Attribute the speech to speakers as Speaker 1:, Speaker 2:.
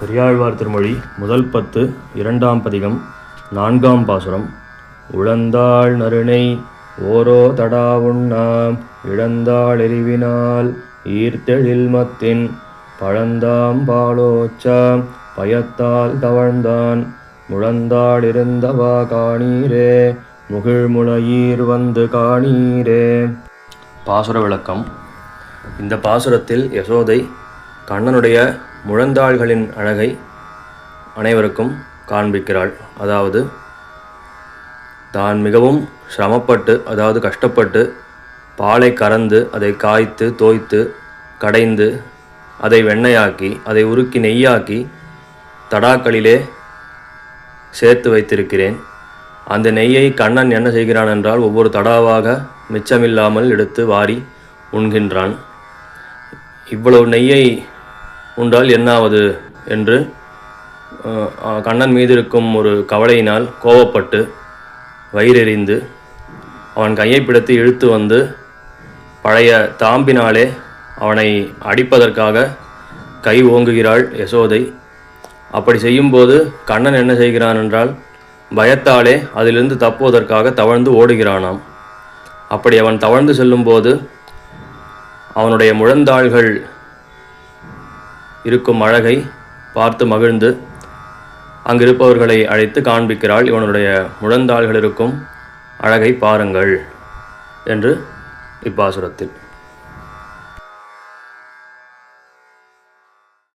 Speaker 1: பெரியாழ்வார் திருமொழி முதல் பத்து இரண்டாம் பதிகம் நான்காம் பாசுரம். உழந்தாள் நறுணை ஓரோ தடாவுண்ணாம் இழந்தாள் எரிவினால் ஈர்த்தெழில் மத்தின் பழந்தாம் பாலோச்சாம் பயத்தால் தவழ்ந்தான் முழந்தாள் இருந்தவா காணீரே முகிழ்முளையீர் வந்து காணீரே. பாசுர விளக்கம். இந்த பாசுரத்தில் யசோதை கண்ணனுடைய முழந்தாள்களின் அழகை அனைவருக்கும் காண்பிக்கிறாள். அதாவது தான் மிகவும் சிரமப்பட்டு அதாவது கஷ்டப்பட்டு பாலை கறந்து அதை காய்த்து தோய்த்து கடைந்து அதை வெண்ணையாக்கி அதை உருக்கி நெய்யாக்கி தடாக்களிலே சேர்த்து வைத்திருக்கிறேன். அந்த நெய்யை கண்ணன் என்ன செய்கிறான் என்றால் ஒவ்வொரு தடாவாக மிச்சமில்லாமல் எடுத்து வாரி உண்கின்றான். இவ்வளவு நெய்யை உண்டால் என்னாவது என்று கண்ணன் மீது இருக்கும் ஒரு கவலையினால் கோபப்பட்டு வயிறெறிந்து அவன் கையை பிடித்து இழுத்து வந்து பழைய தாம்பினாலே அவனை அடிப்பதற்காக கை ஓங்குகிறாள் யசோதை. அப்படி செய்யும்போது கண்ணன் என்ன செய்கிறான் என்றால் பயத்தாலே அதிலிருந்து தப்புவதற்காக தவழ்ந்து ஓடுகிறானாம். அப்படி அவன் தவழ்ந்து செல்லும்போது அவனுடைய முழந்தாள்கள் இருக்கும் அழகை பார்த்து மகிழ்ந்து அங்கிருப்பவர்களை அழைத்து காண்பிக்கிறாள். இவனுடைய முழந்தாள்கள் இருக்கும் அழகை பாருங்கள் என்று இப்பாசுரத்தில்